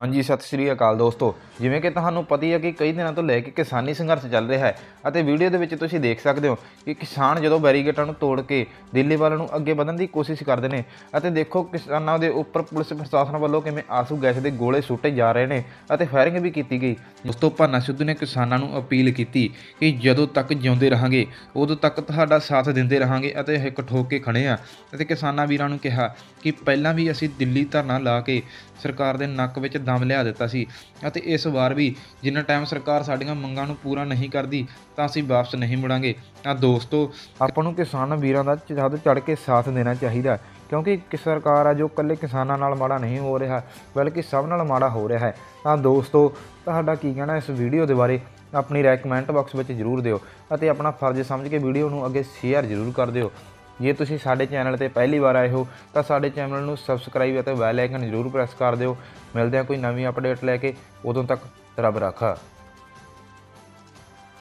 ਹਾਂਜੀ, ਸਤਿ ਸ਼੍ਰੀ ਅਕਾਲ ਦੋਸਤੋ। ਜਿਵੇਂ ਕਿ ਤੁਹਾਨੂੰ ਪਤਾ ਹੀ ਹੈ ਕਿ ਕਈ ਦਿਨਾਂ ਤੋਂ ਲੈ ਕੇ ਕਿਸਾਨੀ ਸੰਘਰਸ਼ ਚੱਲ ਰਿਹਾ ਹੈ ਅਤੇ ਵੀਡੀਓ ਦੇ ਵਿੱਚ ਤੁਸੀਂ ਦੇਖ ਸਕਦੇ ਹੋ ਕਿ ਕਿਸਾਨ ਜਦੋਂ ਬੈਰੀਗੇਟਾਂ ਨੂੰ ਤੋੜ ਕੇ ਦਿੱਲੀ ਵੱਲ ਨੂੰ ਅੱਗੇ ਵਧਣ ਦੀ ਕੋਸ਼ਿਸ਼ ਕਰਦੇ ਨੇ ਅਤੇ ਦੇਖੋ ਕਿਸਾਨਾਂ ਦੇ ਉੱਪਰ ਪੁਲਿਸ ਪ੍ਰਸ਼ਾਸਨ ਵੱਲੋਂ ਕਿਵੇਂ ਆਸੂ ਗੈਸ ਦੇ ਗੋਲੇ ਸੁੱਟੇ ਜਾ ਰਹੇ ਨੇ ਅਤੇ ਫਾਇਰਿੰਗ ਵੀ ਕੀਤੀ ਗਈ। ਦੋਸਤੋ, ਭਾਨਾ ਸਿੱਧੂ ਨੇ ਕਿਸਾਨਾਂ ਨੂੰ ਅਪੀਲ ਕੀਤੀ ਕਿ ਜਦੋਂ ਤੱਕ ਜਿਉਂਦੇ ਰਹਾਂਗੇ, ਉਦੋਂ ਤੱਕ ਤੁਹਾਡਾ ਸਾਥ ਦਿੰਦੇ ਰਹਾਂਗੇ ਅਤੇ ਹਿੱਕ ਠੋਕ ਕੇ ਖੜੇ ਆ। ਅਤੇ ਕਿਸਾਨਾਂ ਵੀਰਾਂ ਨੂੰ ਕਿਹਾ ਕਿ ਪਹਿਲਾਂ ਵੀ ਅਸੀਂ ਦਿੱਲੀ ਧਰਨਾ ਲਾ ਕੇ ਸਰਕਾਰ ਦੇ ਨੱਕ ਵਿੱਚ ਦਮ ਲਿਆ ਦਿੱਤਾ ਸੀ ਅਤੇ ਇਸ ਵਾਰ ਵੀ ਜਿੰਨਾ ਟਾਈਮ ਸਰਕਾਰ ਸਾਡੀਆਂ ਮੰਗਾਂ ਨੂੰ ਪੂਰਾ ਨਹੀਂ ਕਰਦੀ, ਤਾਂ ਅਸੀਂ ਵਾਪਸ ਨਹੀਂ ਮੁੜਾਂਗੇ। ਤਾਂ ਦੋਸਤੋ, ਆਪਾਂ ਨੂੰ ਕਿਸਾਨ ਵੀਰਾਂ ਦਾ ਜਦ ਚੜ ਕੇ ਸਾਥ ਦੇਣਾ ਚਾਹੀਦਾ ਕਿਉਂਕਿ ਇੱਕ ਸਰਕਾਰ ਆ ਜੋ ਇਕੱਲੇ ਕਿਸਾਨਾਂ ਨਾਲ ਮਾੜਾ ਨਹੀਂ ਹੋ ਰਿਹਾ, ਬਲਕਿ ਸਭ ਨਾਲ ਮਾੜਾ ਹੋ ਰਿਹਾ ਹੈ। ਤਾਂ ਦੋਸਤੋ, ਤੁਹਾਡਾ ਕੀ ਕਹਿਣਾ ਇਸ ਵੀਡੀਓ ਦੇ ਬਾਰੇ? ਆਪਣੀ ਰਾਏ ਕਮੈਂਟ ਬਾਕਸ ਵਿੱਚ ਜ਼ਰੂਰ ਦਿਓ ਅਤੇ ਆਪਣਾ ਫਰਜ਼ ਸਮਝ ਕੇ ਵੀਡੀਓ ਨੂੰ ਅੱਗੇ ਸ਼ੇਅਰ ਜ਼ਰੂਰ ਕਰ ਦਿਓ। ਜੇ ਤੁਸੀਂ ਸਾਡੇ ਚੈਨਲ ਤੇ ਪਹਿਲੀ ਵਾਰ ਆਏ ਹੋ, ਤਾਂ ਸਾਡੇ ਚੈਨਲ ਨੂੰ ਸਬਸਕ੍ਰਾਈਬ ਅਤੇ ਬੈਲ ਆਈਕਨ ਜ਼ਰੂਰ ਪ੍ਰੈਸ ਕਰ ਦਿਓ। ਮਿਲਦੇ ਹਾਂ ਕੋਈ ਨਵੀਂ ਅਪਡੇਟ ਲੈ ਕੇ। ਉਦੋਂ ਤੱਕ ਰੱਬ ਰਾਖਾ।